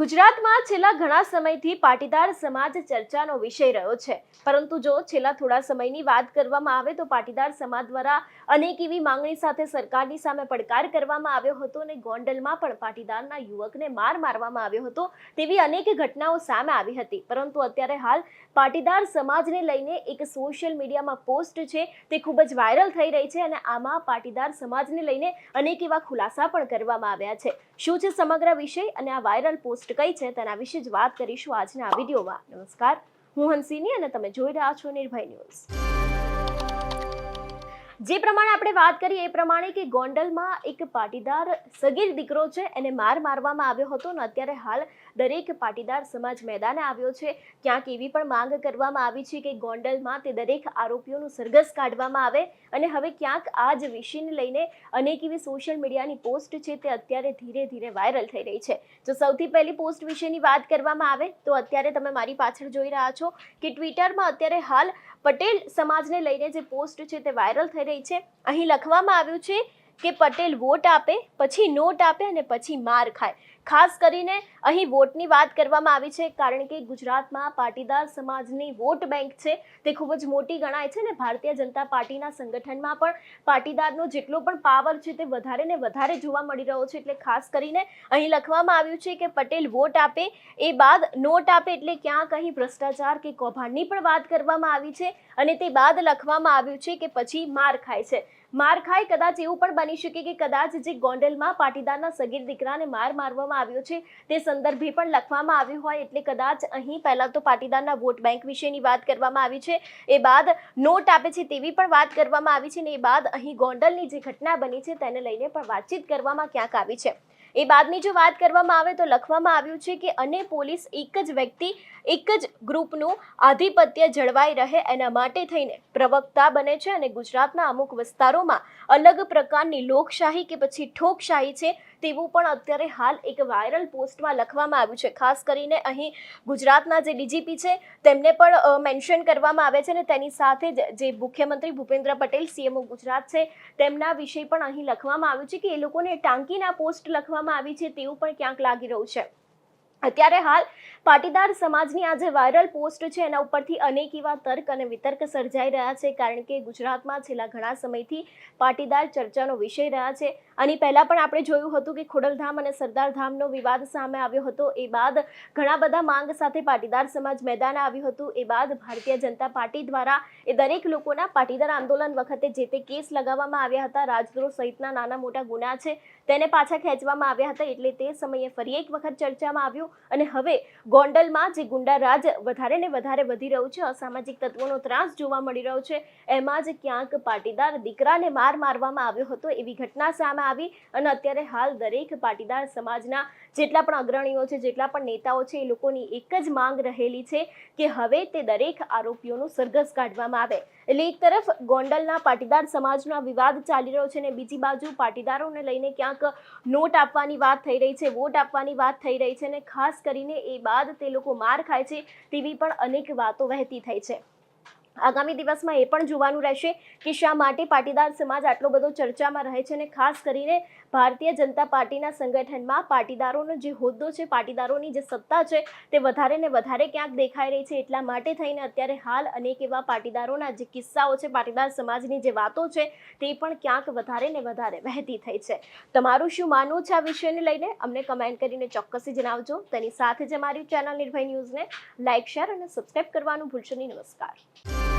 ગુજરાતમાં છેલ્લા ઘણા સમયથી પાટીદાર સમાજ ચર્ચાનો વિષય રહ્યો છે. પરંતુ જો છેલ્લા થોડા સમયની વાત કરવામાં આવે તો પાટીદાર સમાજ દ્વારા અનેક એવી માંગણી સાથે સરકારની સામે પડકાર કરવામાં આવ્યો હતો અને ગોંડલમાં પણ પાટીદારના યુવકને માર મારવામાં આવ્યો હતો તેવી અનેક ઘટનાઓ સામે આવી હતી. પરંતુ અત્યારે હાલ પાટીદાર સમાજને લઈને એક સોશિયલ મીડિયામાં પોસ્ટ છે તે ખૂબ જ વાયરલ થઈ રહી છે અને આમાં પાટીદાર સમાજને લઈને અનેક એવા ખુલાસા પણ કરવામાં આવ્યા છે. શું છે સમગ્ર વિષય? અને આ વાયરલ પોસ્ટ કઈ છે તેના વિશે જ વાત કરીશું આજના આ વિડીયોમાં. નમસ્કાર, હું હંસિની અને તમે જોઈ રહ્યા છો નિર્ભય ન્યૂઝ. જે પ્રમાણે આપણે વાત કરીએ એ પ્રમાણે કે ગોંડલમાં એક પાટીદાર સગીર દીકરો છે, એને માર મારવામાં આવ્યો હતો અને અત્યારે હાલ દરેક પાટીદાર સમાજ મેદાને આવ્યો છે. ક્યાંક એવી પણ માંગ કરવામાં આવી છે કે ગોંડલમાં તે દરેક આરોપીઓનું સરઘસ કાઢવામાં આવે અને હવે ક્યાંક આ જ વિષયને લઈને અનેક એવી સોશિયલ મીડિયાની પોસ્ટ છે તે અત્યારે ધીરે ધીરે વાયરલ થઈ રહી છે. જો સૌથી પહેલી પોસ્ટ વિશેની વાત કરવામાં આવે તો અત્યારે તમે મારી પાછળ જોઈ રહ્યા છો કે ટ્વિટરમાં અત્યારે હાલ પટેલ સમાજને લઈને જે પોસ્ટ છે તે વાયરલ થઈ રહી છે. અહીં લખવામાં આવ્યું છે કે પટેલ વોટ આપે, પછી નોટ આપે અને પછી માર ખાય. ખાસ કરીને અહીં વોટની વાત કરવામાં આવી છે, કારણ કે ગુજરાતમાં પાટીદાર સમાજની વોટ બેંક છે, તે ખૂબ જ મોટી ગણાય છે ને ભારતીય જનતા પાર્ટીના સંગઠનમાં પણ પાટીદારનો જેટલો પણ પાવર છે તે વધારે ને વધારે જોવા મળી રહ્યો છે. એટલે ખાસ કરીને અહીં લખવામાં આવ્યું છે કે પટેલ વોટ આપે, એ બાદ નોટ આપે એટલે ક્યાંક અહીં ભ્રષ્ટાચાર કે કૌભાંડની પણ વાત કરવામાં આવી છે અને તે બાદ લખવામાં આવ્યું છે કે પછી માર ખાય છે. માર ખાય કદાચ એવું પણ બની શકે કે કદાચ જે ગોંડલમાં પાટીદારના સગીર દીકરાને માર મારવામાં આવ્યો છે. તે સંદર્ભે પણ લખવામાં આવ્યું હોય એટલે કદાચ અહીં પહેલા તો પાટીદારના વોટ બેંક વિશેની વાત કરવામાં આવી છે. એ બાદ નોટ આપે છે તેવી પણ વાત કરવામાં આવી છે ને એ બાદ અહીં ગોંડલની જે ઘટના બની છે તેને લઈને પણ વાતચીત કરવામાં ક્યાંક આવી છે. એ બાદની જો વાત કરવામાં આવે તો લખવામાં આવ્યું છે કે અને પોલીસ એક જ વ્યક્તિ, એક જ ગ્રુપનું આધિપત્ય જળવાઈ રહે એના માટે થઈને પ્રવક્તા બને છે અને ગુજરાતના અમુક વિસ્તારોમાં અલગ પ્રકારની લોકશાહી કે પછી ઠોકશાહી છે તેવું પણ અત્યારે હાલ એક વાયરલ પોસ્ટમાં લખવામાં આવ્યું છે. ખાસ કરીને અહીં ગુજરાતના જે ડીજીપી છે તેમને પણ મેન્શન કરવામાં આવે છે અને તેની સાથે જ જે મુખ્યમંત્રી ભૂપેન્દ્ર પટેલ, સીએમઓ ગુજરાત છે તેમના વિશે પણ અહીં લખવામાં આવ્યું છે કે એ લોકોને ટાંકીના પોસ્ટ લખવામાં આવી છે તેવું પણ ક્યાંક લાગી રહ્યું છે. અત્યારે હાલ પાટીદાર સમાજની આ જે વાયરલ પોસ્ટ છે, એના ઉપરથી અનેક એવા તર્ક અને વિતર્ક સર્જાઈ રહ્યા છે, કારણ કે ગુજરાતમાં છેલ્લા ઘણા સમયથી પાટીદાર ચર્ચાનો વિષય રહ્યા છે. આની પહેલાં પણ આપણે જોયું હતું કે ખોડલધામ અને સરદારધામનો વિવાદ સામે આવ્યો હતો. એ બાદ ઘણા બધા માંગ સાથે પાટીદાર સમાજ મેદાન આવ્યું હતું. એ બાદ ભારતીય જનતા પાર્ટી દ્વારા એ દરેક લોકોના પાટીદાર આંદોલન વખતે જે તે કેસ લગાવવામાં આવ્યા હતા, રાજદ્રોહ સહિતના નાના મોટા ગુના છે, તેને પાછા ખેંચવામાં આવ્યા હતા. એટલે તે સમયે ફરી એક વખત ચર્ચામાં આવ્યું. અને હવે ગોંડલમાં જે ગુંડા રાજ વધારે ને વધારે વધી રહ્યું છે, અસામાજિક તત્વોનો ત્રાસ જોવા મળી રહ્યો છે, એમાં જ ક્યાંક પાટીદાર દીકરાને માર મારવામાં આવ્યો હતો એવી ઘટના સામે આવી અને અત્યારે હાલ દરેક પાટીદાર સમાજના જેટલા પણ અગ્રણીઓ છે, જેટલા પણ નેતાઓ છે, એ લોકોની એક જ માંગ રહેલી છે કે હવે તે દરેક આરોપીઓનું સરઘસ કાઢવામાં આવે. એટલે એક તરફ ગોંડલના પાટીદાર સમાજનો વિવાદ ચાલી રહ્યો છે અને બીજી બાજુ પાટીદારોને લઈને ક્યાંક નોટ આપવાની વાત થઈ રહી છે, વોટ આપવાની વાત થઈ રહી છે અને ખાસ કરીને એ બાદ તે લોકો માર ખાય છે તેવી પણ અનેક વાતો વહેતી થઈ છે. આગામી દિવસમાં એ પણ જોવાનું રહેશે કે શા માટે પાટીદાર સમાજ આટલો બધો ચર્ચામાં રહે છે અને ખાસ કરીને ભારતીય જનતા પાર્ટીના સંગઠનમાં પાટીદારોનો જે હોદ્દો છે, પાટીદારોની જે સત્તા છે તે વધારે ને વધારે ક્યાંક દેખાઈ રહી છે. એટલા માટે થઈને અત્યારે હાલ અનેક એવા પાટીદારોના જે કિસ્સાઓ છે, પાટીદાર સમાજની જે વાતો છે તે પણ ક્યાંક વધારે ને વધારે વહેતી થઈ છે. તમારું શું માનવું છે આ વિષયને લઈને? અમને કમેન્ટ કરીને ચોક્કસથી જણાવજો. તેની સાથે જ અમારી ચેનલ નિર્ભય ન્યૂઝને લાઇક શેર અને સબસ્ક્રાઇબ કરવાનું ભૂલશો નહીં. નમસ્કાર.